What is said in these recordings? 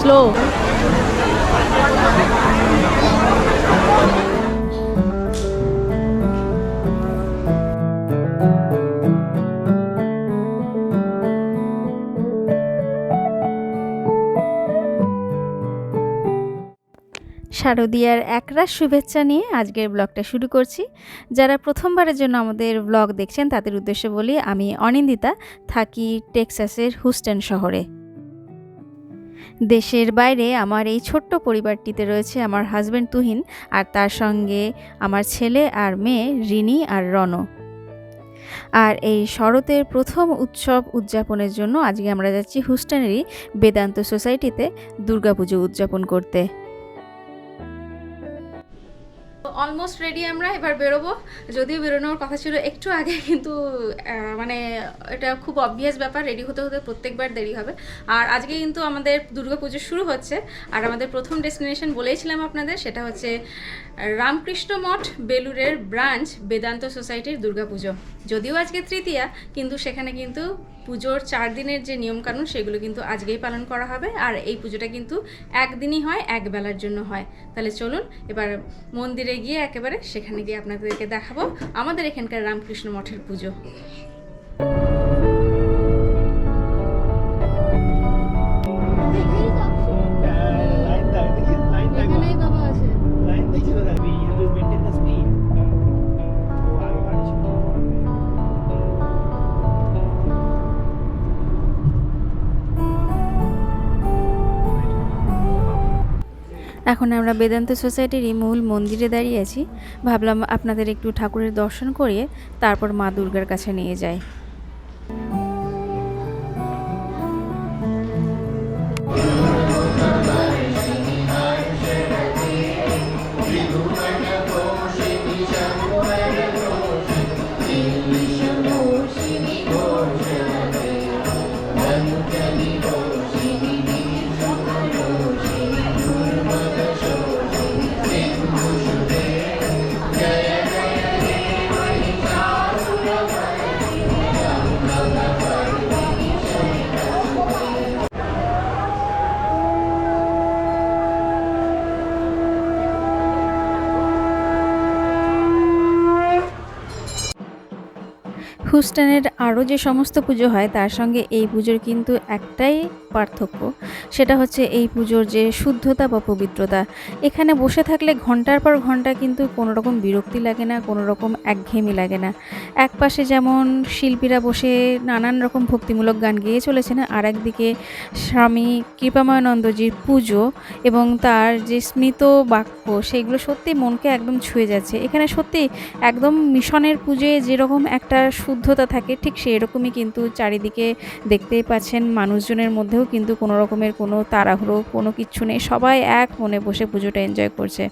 Slow শারদিয়ার একরাশ শুভেচ্ছা নিয়ে আজকের ব্লগটা শুরু করছি। যারা প্রথমবারের জন্য আমাদের ব্লগ দেখছেন, তাদের উদ্দেশ্যে বলি, আমি অনিন্দিতা, থাকি টেক্সাসের হুস্টন শহরে। দেশের বাইরে আমার এই ছোট্ট পরিবারটিতে রয়েছে আমার হাজব্যান্ড তুহিন আর তার সঙ্গে আমার ছেলে আর মেয়ে রিনি আর রণ আর এই শরতের প্রথম উৎসব উদযাপনের জন্য আজকে আমরা যাচ্ছি হুস্টানেরই বেদান্ত সোসাইটিতে দুর্গাপুজো উদযাপন করতে। অলমোস্ট রেডি আমরা, এবার বেরোবো। যদিও বেরোনোর কথা ছিল একটু আগে, কিন্তু মানে এটা খুব অবভিয়াস ব্যাপার রেডি হতে হতে প্রত্যেকবার দেরি হবে। আর আজকে কিন্তু আমাদের দুর্গাপুজো শুরু হচ্ছে, আর আমাদের প্রথম ডেস্টিনেশন বলেইছিলাম আপনাদের, সেটা হচ্ছে রামকৃষ্ণ মঠ বেলুরের ব্রাঞ্চ বেদান্ত সোসাইটির দুর্গাপুজো। যদিও আজকে তৃতীয়া, কিন্তু সেখানে কিন্তু পুজোর চার দিনের যে নিয়মকানুন সেগুলো কিন্তু আজকেই পালন করা হবে। আর এই পুজোটা কিন্তু একদিনই হয় এক বেলার জন্য হয়। তাহলে চলুন, এবার মন্দিরে গিয়ে একেবারে সেখানে গিয়ে আপনাদেরকে দেখাবো আমাদের এখানকার রামকৃষ্ণ মঠের পুজো। এখন আমরা বেদান্ত সোসাইটিরই মূল মন্দিরে দাঁড়িয়ে আছি। ভাবলাম আপনাদের একটু ঠাকুরের দর্শন করিয়ে তারপর মা দুর্গার কাছে নিয়ে যাই। হুস্টনের আরও যে সমস্ত পুজো হয়, তার সঙ্গে এই পুজোর কিন্তু একটাই পার্থক্য। সেটা হচ্ছে এই পুজোর যে শুদ্ধতা বা পবিত্রতা। এখানে বসে থাকলে ঘণ্টার পর ঘণ্টা কিন্তু কোনো রকম বিরক্তি লাগে না কোনো রকম একঘেয়েমি লাগে না। এক পাশে যেমন শিল্পীরা বসে নানান রকম ভক্তিমূলক গান গেয়ে চলেছেন আর একদিকে স্বামী কৃপাময়ানন্দজির পুজো এবং তার যে স্মৃত বাক্য সেগুলো সত্যি মনকে একদম ছুঁয়ে যাচ্ছে। এখানে সত্যি একদম মিশনের পুজোয় যেরকম একটা শুদ্ধতা থাকে, ঠিক সেই রকমই কিন্তু চারিদিকে দেখতেই পাচ্ছেন মানুষজনের মধ্যেও কিন্তু কোনো রকমের কোনো তাড়াহুড়ো, কোনো কিচ্ছু নেই। সবাই এক মনে বসে পুজোটা এনজয় করছে।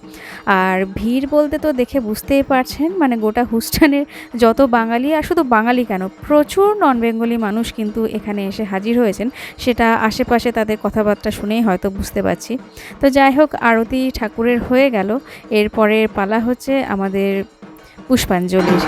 আর ভিড় বলতে তো দেখে বুঝতেই পারছেন মানে গোটা হুস্টানের যত বাঙালি, আর শুধু বাঙালি কেন, প্রচুর নন বেঙ্গলি মানুষ কিন্তু এখানে এসে হাজির হয়েছেন। সেটা আশেপাশে তাদের কথাবার্তা শুনেই হয়তো বুঝতে পারছি। তো যাই হোক, আরতি ঠাকুরের হয়ে গেল। এরপরের পালা হচ্ছে আমাদের পুষ্পাঞ্জলির।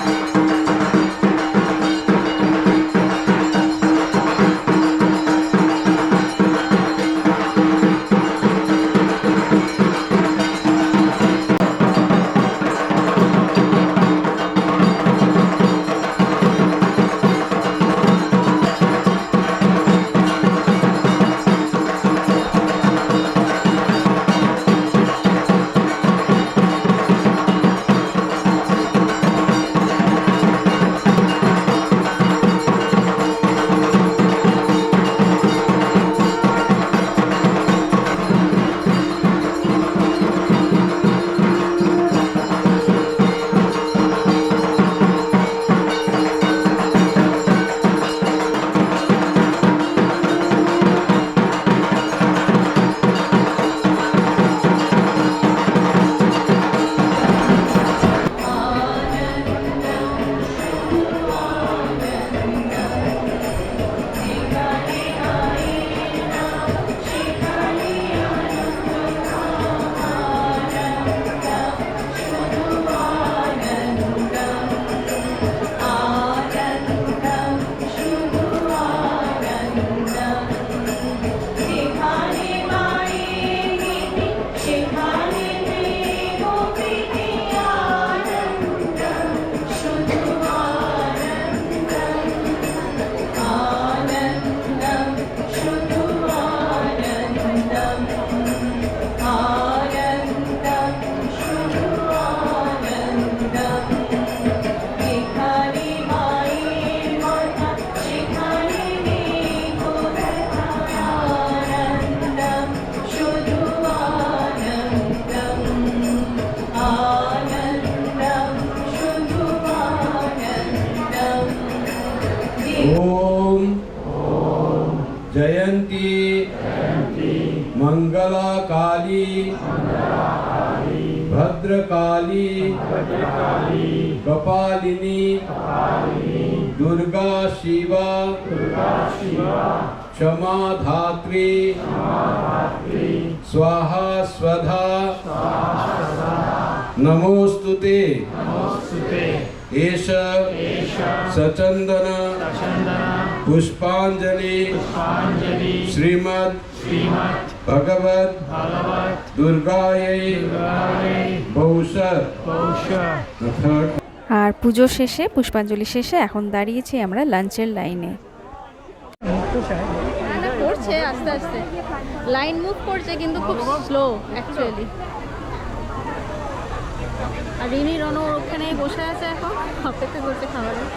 जयन्ती। मङ्गलाकाली भद्रकाली। कपालिनी। दुर्गा शिवा। क्षमा धात्री स्वाहा स्वधा। नमोऽस्तु ते एष। सचन्दन। पुष्पाञ्जलि श्रीमद् भगवत् दुर्गायै बहुशः Third আর পুজো শেষে পুষ্পাঞ্জলি শেষে এখন দাঁড়িয়েছি আমরা লাঞ্চের লাইনে না করছে আস্তে আস্তে লাইন মুভ করছে কিন্তু খুব স্লো অ্যাকচুয়ালি আর রিনি রনো ওখানে বসে আছে এখন অপেক্ষা করছে খাবারের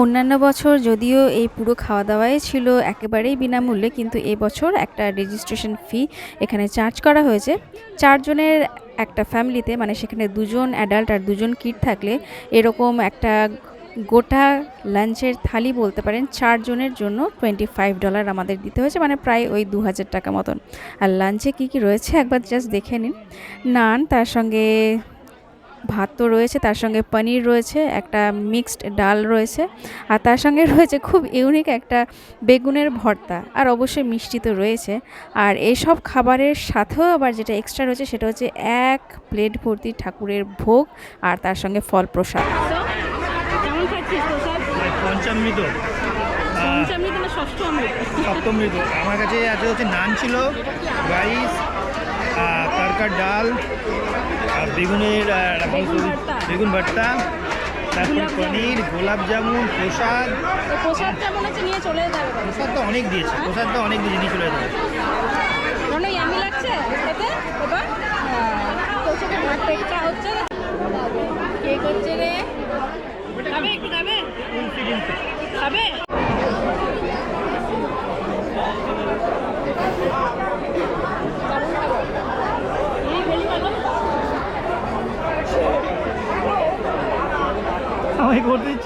অন্যান্য বছর যদিও এই পুরো খাওয়া দাওয়াই ছিল একেবারেই বিনামূল্যে, কিন্তু এবছর একটা রেজিস্ট্রেশন ফি এখানে চার্জ করা হয়েছে। চারজনের একটা ফ্যামিলিতে মানে সেখানে দুজন অ্যাডাল্ট আর দুজন কিড থাকলে এরকম একটা গোটা লাঞ্চের থালি বলতে পারেন, চারজনের জন্য টোয়েন্টি ফাইভ ডলার আমাদের দিতে হয়েছে মানে প্রায় ওই দু হাজার টাকা মতন। আর লাঞ্চে কী কী রয়েছে একবার জাস্ট দেখে নিন। নান, তার সঙ্গে ভাত তো রয়েছে তার সঙ্গে পনির রয়েছে একটা মিক্সড ডাল রয়েছে আর তার সঙ্গে রয়েছে খুব ইউনিক একটা বেগুনের ভর্তা আর অবশ্যই মিষ্টি তো রয়েছে। আর এইসব খাবারের সাথেও আবার যেটা এক্সট্রা রয়েছে সেটা হচ্ছে এক প্লেট ভর্তি ঠাকুরের ভোগ আর তার সঙ্গে ফল প্রসাদ সপ্তমৃত। আমার কাছে আছে হচ্ছে নান ছিল রাইস তরকার ডাল আর বেগুনের বেগুন ভর্তা। তারপর। পনির গোলাপ জামুন প্রসাদ। প্রসাদটা মনে হচ্ছে নিয়ে চলে যেতে হবে প্রসাদ তো অনেক দিয়েছে প্রসাদ তো অনেক দিয়েছে নিয়ে চলে ইয়ামি লাগছে খেতে। এবার আর পেটটা হচ্ছে। কে করছে রে? খাবে একটু খাবে? খাবে দারুণ খাবার। এই বলি ভালো। আমাকে করতে দিচ্ছে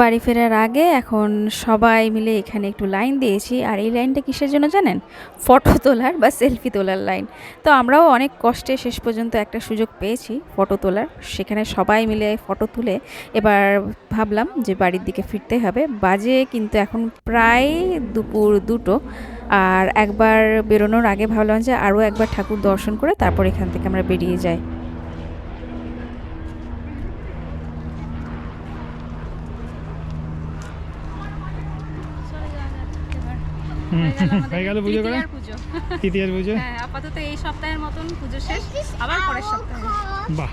বাড়ি ফেরার আগে এখন সবাই মিলে এখানে একটু লাইন দিয়েছি। আর এই লাইনটা কিসের জন্য জানেন? ফটো তোলার বা সেলফি তোলার লাইন। তো আমরাও অনেক কষ্টে শেষ পর্যন্ত একটা সুযোগ পেয়েছি ফটো তোলার। সেখানে সবাই মিলে ফটো তুলে এবার ভাবলাম যে বাড়ির দিকে ফিরতে হবে। বাজে কিন্তু এখন প্রায় দুপুর দুটো। আর একবার বেরোনোর আগে ভাবলাম যে আরও একবার ঠাকুর দর্শন করে তারপর এখান থেকে আমরা বেরিয়ে যাই। হয়ে গেল পুজো করে? তৃতীয়ার পুজো। হ্যাঁ আপাতত এই সপ্তাহের মতন পুজো শেষ আবার পরের সপ্তাহে। বাহ।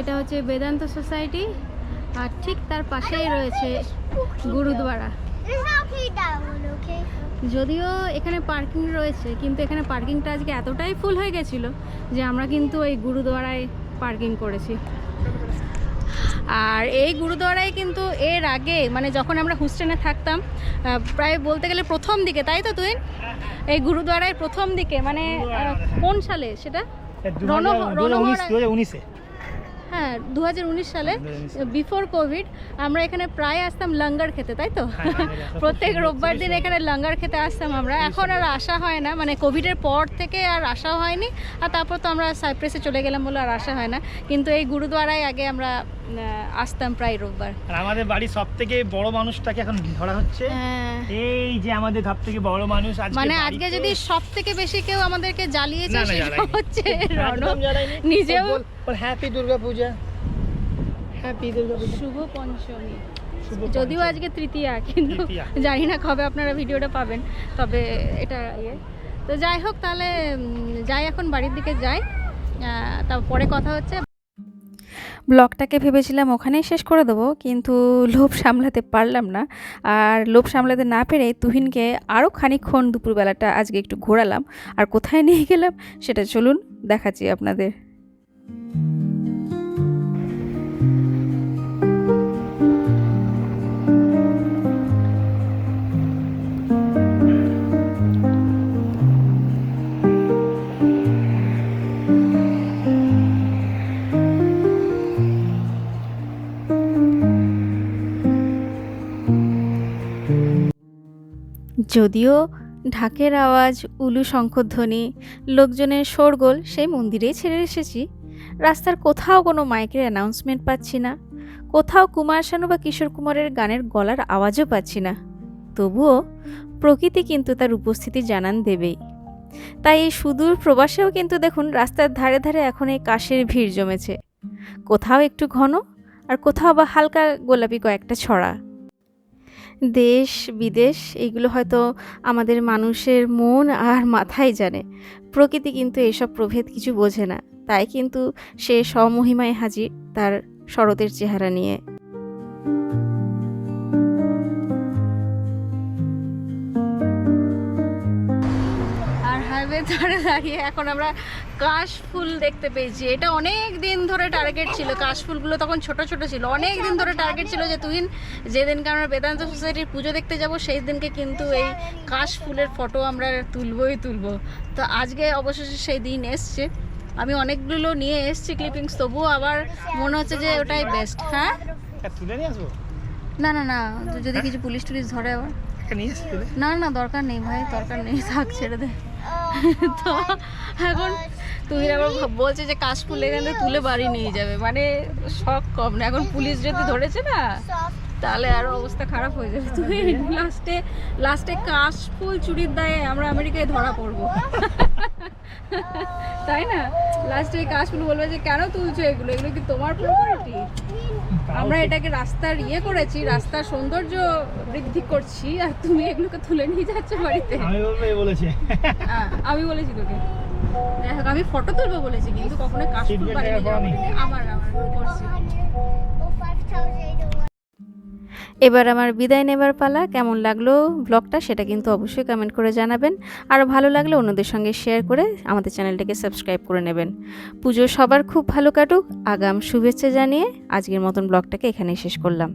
এটা হচ্ছে বেদান্ত সোসাইটি আর ঠিক তার পাশেই রয়েছে okay? যদিও এখানে পার্কিং রয়েছে কিন্তু এখানে পার্কিংটা আজকে এতটাই ফুল হয়ে গেছিল যে আমরা কিন্তু এই গুরুদুয়ারায় পার্কিং করেছি। আর এই গুরুদুয়ারায় কিন্তু এর আগে মানে যখন আমরা হোস্টেলে থাকতাম প্রায় বলতে গেলে প্রথম দিকে তাই তো তুই? এই গুরুদুয়ারায় প্রথম দিকে মানে কোন সালে সেটা? দু হ্যাঁ দুহাজার উনিশ সালে বিফোর কোভিড আমরা এখানে প্রায় আসতাম লঙ্গার খেতে তাই তো? হ্যাঁ, প্রত্যেক রোববার দিন এখানে লঙ্গার খেতে আসতাম আমরা। এখন আর আসা হয় না মানে কোভিডের পর থেকে আর আসা হয়নি আর তারপর তো আমরা সাইপ্রেসে চলে গেলাম বলে আর আসা হয় না। কিন্তু এই গুরুদুয়ারায় আগে আমরা আসতাম প্রায় রোববার। আর আমাদের বাড়ির সব থেকে বড় মানুষটাকে এখন ধরা হচ্ছে। হ্যাঁ। এই যে আমাদের সব থেকে বড় মানুষ আজকে মানে আজকে যদি সব থেকে বেশি কেউ আমাদেরকে জ্বালিয়েছে সেটা হচ্ছে রণ নিজেও হ্যাপি দুর্গা পূজা হ্যাপি দুর্গা পূজা শুভ পঞ্চমী। যদিও আজকে তৃতীয়া কিন্তু জানি না কবে আপনারা ভিডিওটা পাবেন তবে এটা ইয়ে। তো যাই হোক তাহলে যাই এখন বাড়ির দিকে যাই। তারপরে কথা হচ্ছে। ব্লগটাকে ভেবেছিলাম ওখানেই শেষ করে দেবো, কিন্তু লোভ সামলাতে পারলাম না। আর লোভ সামলাতে না পেরে তুহিনকে আরও খানিকক্ষণ দুপুরবেলাটা আজকে একটু ঘোরালাম। আর কোথায় নিয়ে গেলাম সেটা চলুন দেখাচ্ছি আপনাদের। যদিও ঢাকের আওয়াজ, উলু শঙ্খধ্বনি, লোকজনের শোরগোল সেই মন্দিরেই ছেড়ে এসেছি। রাস্তার কোথাও কোনো মাইকের অ্যানাউন্সমেন্ট পাচ্ছি না। কোথাও কুমার শানু বা কিশোর কুমারের গানের গলার আওয়াজও পাচ্ছি না। তবুও প্রকৃতি কিন্তু তার উপস্থিতি জানান দেবেই। তাই এই সুদূর প্রবাসেও কিন্তু দেখুন রাস্তার ধারে ধারে এখন এই কাশের ভিড় জমেছে। কোথাও একটু ঘন আর কোথাও বা হালকা গোলাপি কয়েকটা ছড়া। দেশ, বিদেশ এইগুলো হয়তো আমাদের মানুষের মন আর মাথায় জানে। প্রকৃতি কিন্তু এসব প্রভেদ কিছু বোঝে না। তাই কিন্তু সে স্বমহিমায় হাজির তার শরতের চেহারা নিয়ে। ধারে দাঁড়িয়ে এখন আমরা কাশ ফুল দেখতে পেয়েছি। এটা অনেক দিন ধরে টার্গেট ছিল কাশ ফুলগুলো তখন ছোট ছোট ছিল। অনেক দিন ধরে টার্গেট ছিল যে তুই যেদিনকে আমরা বেদান্ত সোসাইটির পুজো দেখতে যাব সেই দিনকে কিন্তু এই কাশ ফুলের ফটো আমরা তুলবই তুলবো। তো আজকে অবশেষে সেই দিন এসছে। আমি অনেকগুলো নিয়ে এসছি ক্লিপিংস তবুও আবার মনে হচ্ছে যে ওটাই বেস্ট হ্যাঁ? তুলে নিয়ে আসব? না না না যদি কিছু পুলিশ টুলিশ ধরে আবার। না না দরকার নেই ভাই দরকার নেই থাক ছেড়ে দে। তো এখন তুমি আবার বলছে যে কাশফুল এখান থেকে তুলে বাড়ি নিয়ে যাবে। মানে শখ কম না। এখন পুলিশ যদি ধরেছে না তাহলে আরও অবস্থা খারাপ হয়ে যাবে। তুমি লাস্টে লাস্টে কাশফুল চুরির দায়ে আমরা আমেরিকায় ধরা পড়ব। তাই না? লাস্টে কাশফুল বলবে যে কেন তুলছো এগুলো? এগুলো কি তোমার প্রপার্টি আমরা এটাকে রাস্তার ইয়ে করেছি রাস্তার সৌন্দর্য বৃদ্ধি করছি আর তুমি এগুলোকে তুলে নিয়ে যাচ্ছ বাড়িতে আমি বলেছে হ্যাঁ, আমি বলেছি তোকে আমি ফটো তুলবো বলেছি কিন্তু কখনো? বলিনি। আমার আমার করছি 5,801. এবার আমার বিদায় নেবার পালা। কেমন লাগল ব্লগটা সেটা কিন্তু অবশ্যই কমেন্ট করে জানাবেন। আর ভালো লাগলে অন্যদের সঙ্গে শেয়ার করে আমাদের চ্যানেলটাকে সাবস্ক্রাইব করে নেবেন। পুজো সবার খুব ভালো কাটুক। আগাম শুভেচ্ছা জানিয়ে আজকের মতন ব্লগটাকে এখানেই শেষ করলাম।